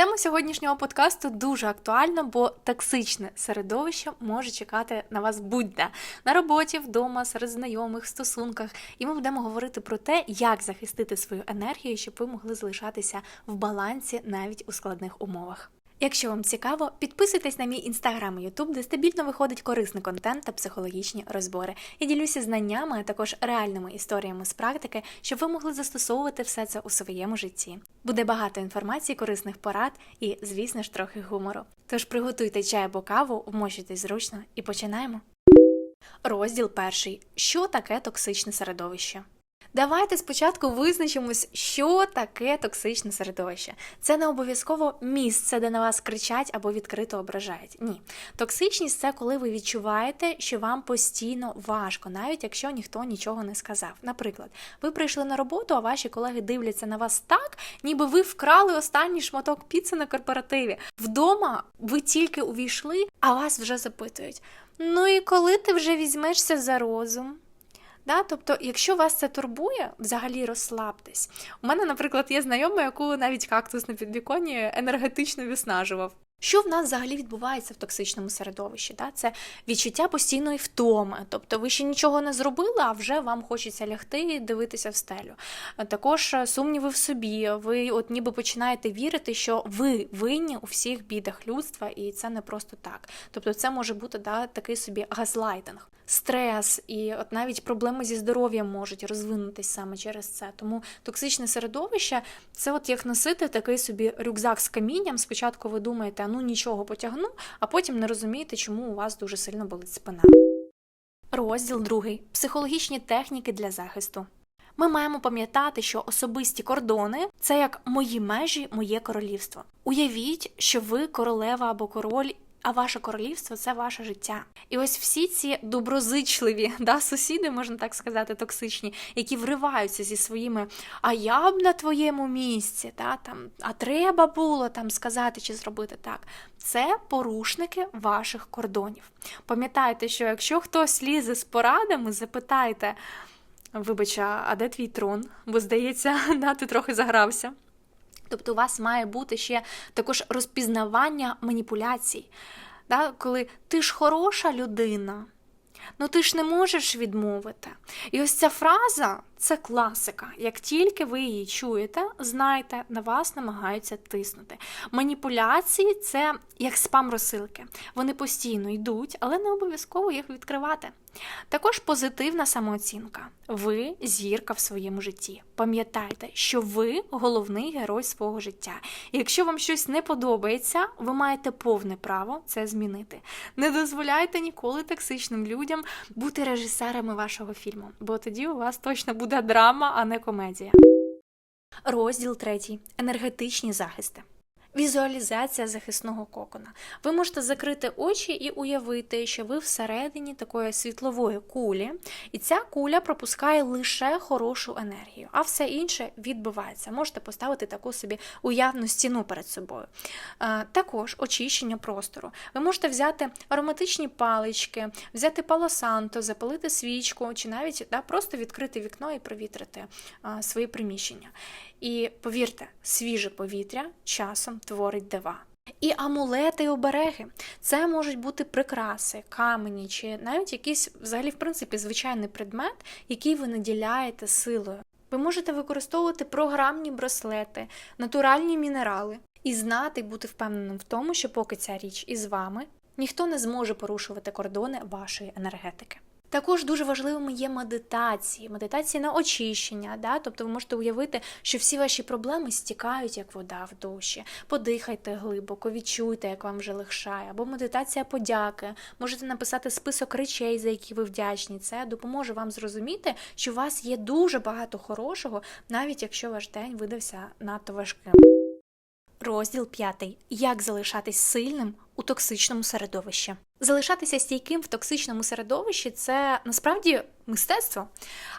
Тема сьогоднішнього подкасту дуже актуальна, бо токсичне середовище може чекати на вас будь-де на роботі, вдома, серед знайомих, стосунках. І ми будемо говорити про те, як захистити свою енергію, щоб ви могли залишатися в балансі навіть у складних умовах. Якщо вам цікаво, підписуйтесь на мій інстаграм і ютуб, де стабільно виходить корисний контент та психологічні розбори. Я ділюся знаннями, а також реальними історіями з практики, щоб ви могли застосовувати все це у своєму житті. Буде багато інформації, корисних порад і, звісно ж, трохи гумору. Тож приготуйте чай або каву, вмощуйтесь зручно і починаємо. Розділ перший: що таке токсичне середовище? Давайте спочатку визначимось, що таке токсичне середовище. Це не обов'язково місце, де на вас кричать або відкрито ображають. Ні. Токсичність це коли ви відчуваєте, що вам постійно важко, навіть якщо ніхто нічого не сказав. Наприклад, ви прийшли на роботу, а ваші колеги дивляться на вас так, ніби ви вкрали останній шматок піци на корпоративі. Вдома ви тільки увійшли, а вас вже запитують: ну і коли ти вже візьмешся за розум? Да? Тобто, якщо вас це турбує, взагалі розслабтесь. У мене, наприклад, є знайома, яку навіть кактус на підвіконі енергетично виснажував. Що в нас взагалі відбувається в токсичному середовищі? Да? Це відчуття постійної втоми. Тобто ви ще нічого не зробили, а вже вам хочеться лягти і дивитися в стелю. Також сумніви в собі. Ви от ніби починаєте вірити, що ви винні у всіх бідах людства, і це не просто так. Тобто, це може бути да, такий собі газлайтинг. Стрес і от навіть проблеми зі здоров'ям можуть розвинутись саме через це. Тому токсичне середовище це от як носити такий собі рюкзак з камінням. Спочатку ви думаєте, ну нічого потягну, а потім не розумієте, чому у вас дуже сильно болить спина. Розділ другий психологічні техніки для захисту. Ми маємо пам'ятати, що особисті кордони це як мої межі, моє королівство. Уявіть, що ви королева або король. А ваше королівство це ваше життя. І ось всі ці доброзичливі да, сусіди, можна так сказати, токсичні, які вриваються зі своїми А я б на твоєму місці, да, там, а треба було там сказати чи зробити так. Це порушники ваших кордонів. Пам'ятайте, що якщо хтось лізе з порадами, запитайте, вибач, а де твій трон? Бо здається, да, ти трохи загрався. Тобто у вас має бути ще також розпізнавання маніпуляцій. Да? Коли ти ж хороша людина, ну ти ж не можеш відмовити. І ось ця фраза це класика. Як тільки ви її чуєте, знайте, на вас намагаються тиснути. Маніпуляції це як спам розсилки. Вони постійно йдуть, але не обов'язково їх відкривати. Також позитивна самооцінка. Ви зірка в своєму житті. Пам'ятайте, що ви головний герой свого життя. І якщо вам щось не подобається, ви маєте повне право це змінити. Не дозволяйте ніколи токсичним людям бути режисерами вашого фільму, бо тоді у вас точно буде драма, а не комедія. Розділ третій. Енергетичні захисти. Візуалізація захисного кокона. Ви можете закрити очі і уявити, що ви всередині такої світлової кулі, і ця куля пропускає лише хорошу енергію, а все інше відбувається. Можете поставити таку собі уявну стіну перед собою. Також очищення простору. Ви можете взяти ароматичні палички, взяти палосанто, запалити свічку, чи навіть да, просто відкрити вікно і провітрити свої приміщення. І повірте, свіже повітря часом творить дива. І амулети і обереги це можуть бути прикраси, камені чи навіть якийсь, взагалі, в принципі, звичайний предмет, який ви наділяєте силою. Ви можете використовувати програмні браслети, натуральні мінерали і знати, бути впевненим в тому, що поки ця річ із вами, ніхто не зможе порушувати кордони вашої енергетики. Також дуже важливими є медитації, медитації на очищення. Да? Тобто ви можете уявити, що всі ваші проблеми стікають, як вода в душі. Подихайте глибоко, відчуйте, як вам вже легшає, або медитація подяки. Можете написати список речей, за які ви вдячні. Це допоможе вам зрозуміти, що у вас є дуже багато хорошого, навіть якщо ваш день видався надто важким. Розділ 5. Як залишатись сильним у токсичному середовищі. Залишатися стійким в токсичному середовищі це насправді мистецтво.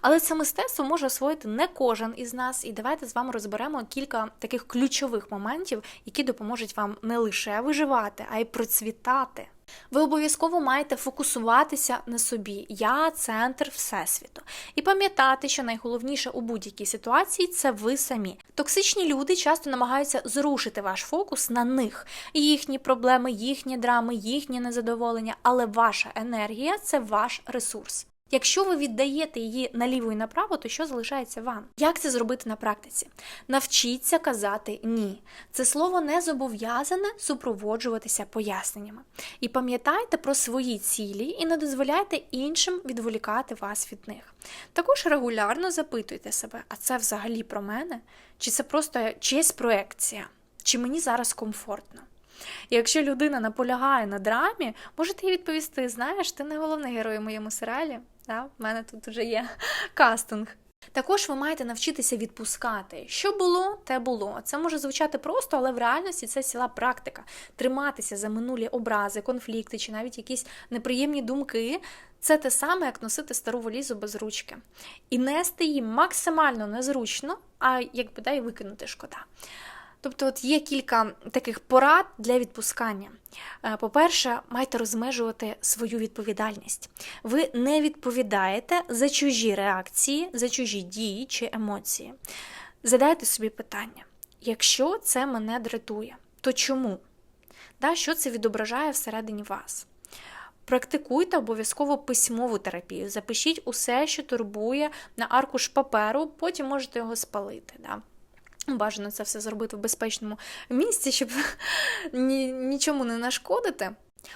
Але це мистецтво може освоїти не кожен із нас. І давайте з вами розберемо кілька таких ключових моментів, які допоможуть вам не лише виживати, а й процвітати. Ви обов'язково маєте фокусуватися на собі. Я центр всесвіту. І пам'ятати, що найголовніше у будь-якій ситуації це ви самі. Токсичні люди часто намагаються зрушити ваш фокус на них, їхні проблеми, їхні драми, їхнє незадоволення, але ваша енергія це ваш ресурс. Якщо ви віддаєте її наліво і направо, то що залишається вам? Як це зробити на практиці? Навчіться казати ні. Це слово не зобов'язане супроводжуватися поясненнями. І пам'ятайте про свої цілі і не дозволяйте іншим відволікати вас від них. Також регулярно запитуйте себе, а це взагалі про мене? Чи це просто чиясь проекція? Чи мені зараз комфортно? І якщо людина наполягає на драмі, можете їй відповісти: знаєш, ти не головний герой у моєму серіалі. Да? В мене тут вже є кастинг. Також ви маєте навчитися відпускати. Що було, те було. Це може звучати просто, але в реальності це ціла практика. Триматися за минулі образи, конфлікти чи навіть якісь неприємні думки. Це те саме, як носити стару валізу без ручки. І нести її максимально незручно, а якби дай викинути шкода. Тобто, от є кілька таких порад для відпускання. Е, По-перше, майте розмежувати свою відповідальність. Ви не відповідаєте за чужі реакції, за чужі дії чи емоції. Задайте собі питання: якщо це мене дратує, то чому? Да, Що це відображає всередині вас? Практикуйте обов'язково письмову терапію. Запишіть усе, що турбує на аркуш паперу, потім можете його спалити. Да? Бажано це все зробити в безпечному місці, щоб ні, нічому не нашкодити.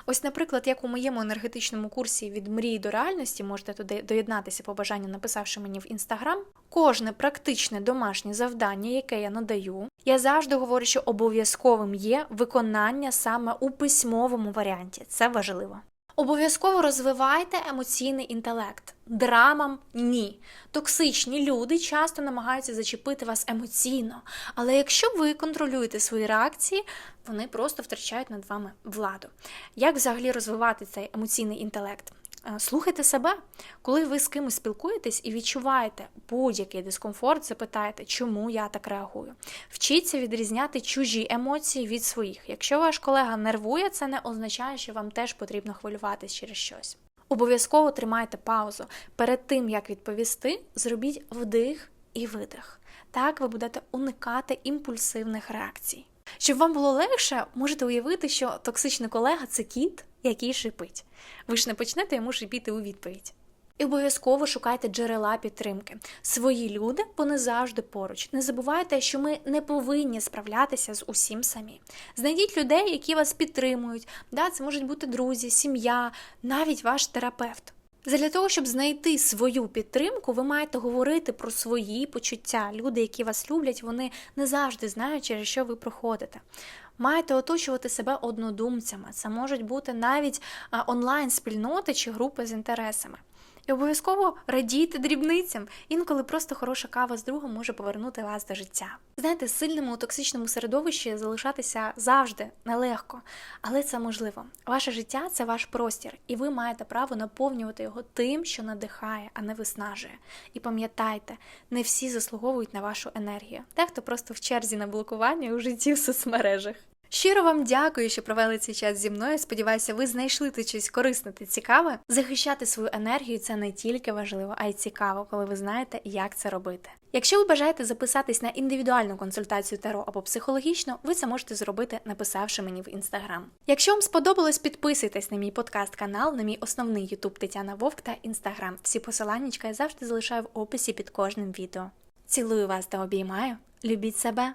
Ось, наприклад, як у моєму енергетичному курсі від мрії до реальності, можете туди доєднатися по бажанню, написавши мені в інстаграм. Кожне практичне домашнє завдання, яке я надаю, я завжди говорю, що обов'язковим є виконання саме у письмовому варіанті. Це важливо. Обов'язково розвивайте емоційний інтелект. Драмам ні. Токсичні люди часто намагаються зачепити вас емоційно, але якщо ви контролюєте свої реакції, вони просто втрачають над вами владу. Як взагалі розвивати цей емоційний інтелект? Слухайте себе, коли ви з кимось спілкуєтесь і відчуваєте будь-який дискомфорт, запитайте, чому я так реагую. Вчіться відрізняти чужі емоції від своїх. Якщо ваш колега нервує, це не означає, що вам теж потрібно хвилюватись через щось. Обов'язково тримайте паузу. Перед тим, як відповісти, зробіть вдих і видих. Так ви будете уникати імпульсивних реакцій. Щоб вам було легше, можете уявити, що токсичний колега це кіт, який шипить. Ви ж не почнете йому шипіти у відповідь. І обов'язково шукайте джерела підтримки. Свої люди вони завжди поруч. Не забувайте, що ми не повинні справлятися з усім самі. Знайдіть людей, які вас підтримують. Да, Це можуть бути друзі, сім'я, навіть ваш терапевт. Для того, щоб знайти свою підтримку, ви маєте говорити про свої почуття. Люди, які вас люблять, вони не завжди знають, через що ви проходите. Маєте оточувати себе однодумцями. Це можуть бути навіть онлайн-спільноти чи групи з інтересами. І обов'язково радійте дрібницям. Інколи просто хороша кава з другом може повернути вас до життя. Знаєте, сильному у токсичному середовищі залишатися завжди нелегко, але це можливо. Ваше життя це ваш простір, і ви маєте право наповнювати його тим, що надихає, а не виснажує. І пам'ятайте, не всі заслуговують на вашу енергію. Дехто просто в черзі на блокування у житті в соцмережах. Щиро вам дякую, що провели цей час зі мною. Сподіваюся, ви знайшли тут щось корисне та цікаве. Захищати свою енергію це не тільки важливо, а й цікаво, коли ви знаєте, як це робити. Якщо ви бажаєте записатись на індивідуальну консультацію таро або психологічно, ви це можете зробити, написавши мені в інстаграм. Якщо вам сподобалось, підписуйтесь на мій подкаст-канал, на мій основний ютуб Тетяна Вовк та інстаграм. Всі посилання я завжди залишаю в описі під кожним відео. Цілую вас та обіймаю. Любіть себе!